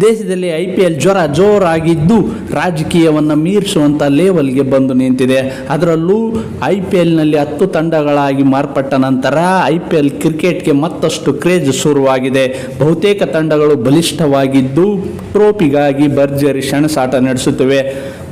ದೇಶದಲ್ಲಿ I P L ಜ್ವರ ಜೋರಾಗಿದ್ದು ರಾಜಕೀಯವನ್ನು ಮೀರಿಸುವಂಥ ಲೆವೆಲ್ಗೆ ಬಂದು ನಿಂತಿದೆ. ಅದರಲ್ಲೂ ಐ ಪಿ ಎಲ್ನಲ್ಲಿ ಹತ್ತು ತಂಡಗಳಾಗಿ ಮಾರ್ಪಟ್ಟ ನಂತರ ಐ ಪಿ ಎಲ್ ಕ್ರಿಕೆಟ್ಗೆ ಮತ್ತಷ್ಟು ಕ್ರೇಜ್ ಶುರುವಾಗಿದೆ. ಬಹುತೇಕ ತಂಡಗಳು ಬಲಿಷ್ಠವಾಗಿದ್ದು ಟ್ರೋಪಿಗಾಗಿ ಭರ್ಜರಿ ಸೆಣಸಾಟ ನಡೆಸುತ್ತಿವೆ.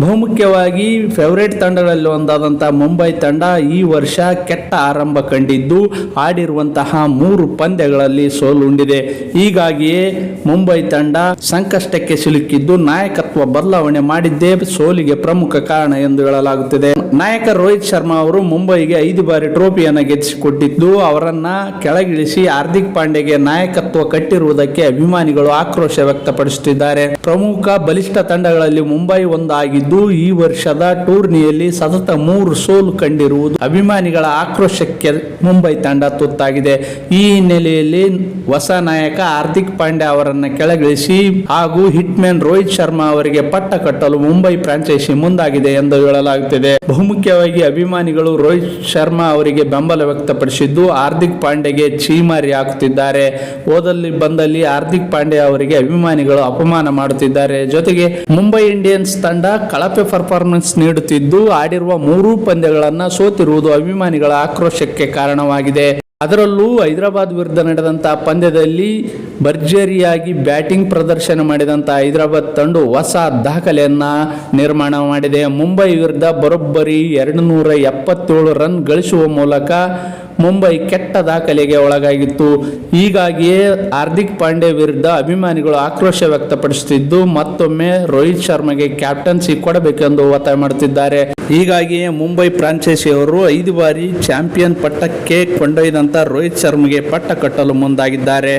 ಬಹುಮುಖ್ಯವಾಗಿ ಫೇವರೇಟ್ ತಂಡಗಳಲ್ಲಿ ಒಂದಾದಂಥ ಮುಂಬೈ ತಂಡ ಈ ವರ್ಷ ಕೆಟ್ಟ ಆರಂಭ ಕಂಡಿದ್ದು ಆಡಿರುವಂತಹ ಮೂರು ಪಂದ್ಯಗಳಲ್ಲಿ ಸೋಲುಂಡಿದೆ. ಹೀಗಾಗಿಯೇ ಮುಂಬೈ ತಂಡ ಸಂಕಷ್ಟಕ್ಕೆ ಸಿಲುಕಿದ್ದು ನಾಯಕತ್ವ ಬದಲಾವಣೆ ಮಾಡಿದ್ದೇ ಸೋಲಿಗೆ ಪ್ರಮುಖ ಕಾರಣ ಎಂದು ಹೇಳಲಾಗುತ್ತಿದೆ. ನಾಯಕ ರೋಹಿತ್ ಶರ್ಮಾ ಅವರು ಮುಂಬೈಗೆ ಐದು ಬಾರಿ ಟ್ರೋಫಿಯನ್ನು ಗೆದ್ದಿಸಿಕೊಟ್ಟಿದ್ದು ಅವರನ್ನ ಕೆಳಗಿಳಿಸಿ ಹಾರ್ದಿಕ್ ಪಾಂಡೆಗೆ ನಾಯಕತ್ವ ಕಟ್ಟಿರುವುದಕ್ಕೆ ಅಭಿಮಾನಿಗಳು ಆಕ್ರೋಶ ವ್ಯಕ್ತಪಡಿಸುತ್ತಿದ್ದಾರೆ. ಪ್ರಮುಖ ಬಲಿಷ್ಠ ತಂಡಗಳಲ್ಲಿ ಮುಂಬೈ ಒಂದಾಗಿದ್ದು, ಈ ವರ್ಷದ ಟೂರ್ನಿಯಲ್ಲಿ ಸತತ ಮೂರು ಸೋಲು ಕಂಡಿರುವುದು ಅಭಿಮಾನಿಗಳ ಆಕ್ರೋಶಕ್ಕೆ ಮುಂಬೈ ತಂಡ ತುತ್ತಾಗಿದೆ. ಈ ಹಿನ್ನೆಲೆಯಲ್ಲಿ ಹೊಸ ನಾಯಕ ಹಾರ್ದಿಕ್ ಪಾಂಡೆ ಅವರನ್ನು ಕೆಳಗಿಳಿಸಿ ಹಾಗೂ ಹಿಟ್ಮ್ಯಾನ್ ರೋಹಿತ್ ಶರ್ಮಾ ಅವರಿಗೆ ಪಟ್ಟ ಕಟ್ಟಲು ಮುಂಬೈ ಫ್ರಾಂಚೈಸಿ ಮುಂದಾಗಿದೆ ಎಂದು ಹೇಳಲಾಗುತ್ತಿದೆ. ಬಹುಮುಖ್ಯವಾಗಿ ಅಭಿಮಾನಿಗಳು ರೋಹಿತ್ ಶರ್ಮಾ ಅವರಿಗೆ ಬೆಂಬಲ ವ್ಯಕ್ತಪಡಿಸಿದ್ದು, ಹಾರ್ದಿಕ್ ಪಾಂಡೆಗೆ ಚೀಮಾರಿ ಹಾಕುತ್ತಿದ್ದಾರೆ. ಓದಲ್ಲಿ ಬಂದಲ್ಲಿ ಹಾರ್ದಿಕ್ ಪಾಂಡೆ ಅವರಿಗೆ ಅಭಿಮಾನಿಗಳು ಅಪಮಾನ ಮಾಡುತ್ತಿದ್ದಾರೆ. ಜೊತೆಗೆ ಮುಂಬೈ ಇಂಡಿಯನ್ಸ್ ತಂಡ ಕಳಪೆ ಪರ್ಫಾರ್ಮೆನ್ಸ್ ನೀಡುತ್ತಿದ್ದು, ಆಡಿರುವ ಮೂರೂ ಪಂದ್ಯಗಳನ್ನ ಸೋತಿರುವುದು ಅಭಿಮಾನಿಗಳ ಆಕ್ರೋಶಕ್ಕೆ ಕಾರಣವಾಗಿದೆ. ಅದರಲ್ಲೂ ಹೈದರಾಬಾದ್ ವಿರುದ್ಧ ನಡೆದಂಥ ಪಂದ್ಯದಲ್ಲಿ ಭರ್ಜರಿಯಾಗಿ ಬ್ಯಾಟಿಂಗ್ ಪ್ರದರ್ಶನ ಮಾಡಿದಂಥ ಹೈದರಾಬಾದ್ ತಂಡ ಹೊಸ ದಾಖಲೆಯನ್ನು ನಿರ್ಮಾಣ ಮಾಡಿದೆ. ಮುಂಬೈ ವಿರುದ್ಧ ಬರೋಬ್ಬರಿ ಎರಡು ನೂರ ಎಪ್ಪತ್ತೇಳು ರನ್ ಗಳಿಸುವ ಮೂಲಕ ಮುಂಬೈ ಕೆಟ್ಟ ದಾಖಲೆಗೆ ಒಳಗಾಗಿತ್ತು. ಹೀಗಾಗಿಯೇ ಹಾರ್ದಿಕ್ ಪಾಂಡೆ ವಿರುದ್ಧ ಅಭಿಮಾನಿಗಳು ಆಕ್ರೋಶ ವ್ಯಕ್ತಪಡಿಸುತ್ತಿದ್ದು, ಮತ್ತೊಮ್ಮೆ ರೋಹಿತ್ ಶರ್ಮಗೆ ಕ್ಯಾಪ್ಟನ್ಸಿ ಕೊಡಬೇಕೆಂದು ಒತ್ತಾಯ ಮಾಡುತ್ತಿದ್ದಾರೆ. ಹೀಗಾಗಿಯೇ ಮುಂಬೈ ಫ್ರಾಂಚೈಸಿಯವರು ಐದು ಬಾರಿ ಚಾಂಪಿಯನ್ ಪಟ್ಟಕ್ಕೆ ಕೊಂಡೊಯ್ದಂತ ರೋಹಿತ್ ಶರ್ಮಗೆ ಪಟ್ಟ ಕಟ್ಟಲು ಮುಂದಾಗಿದ್ದಾರೆ.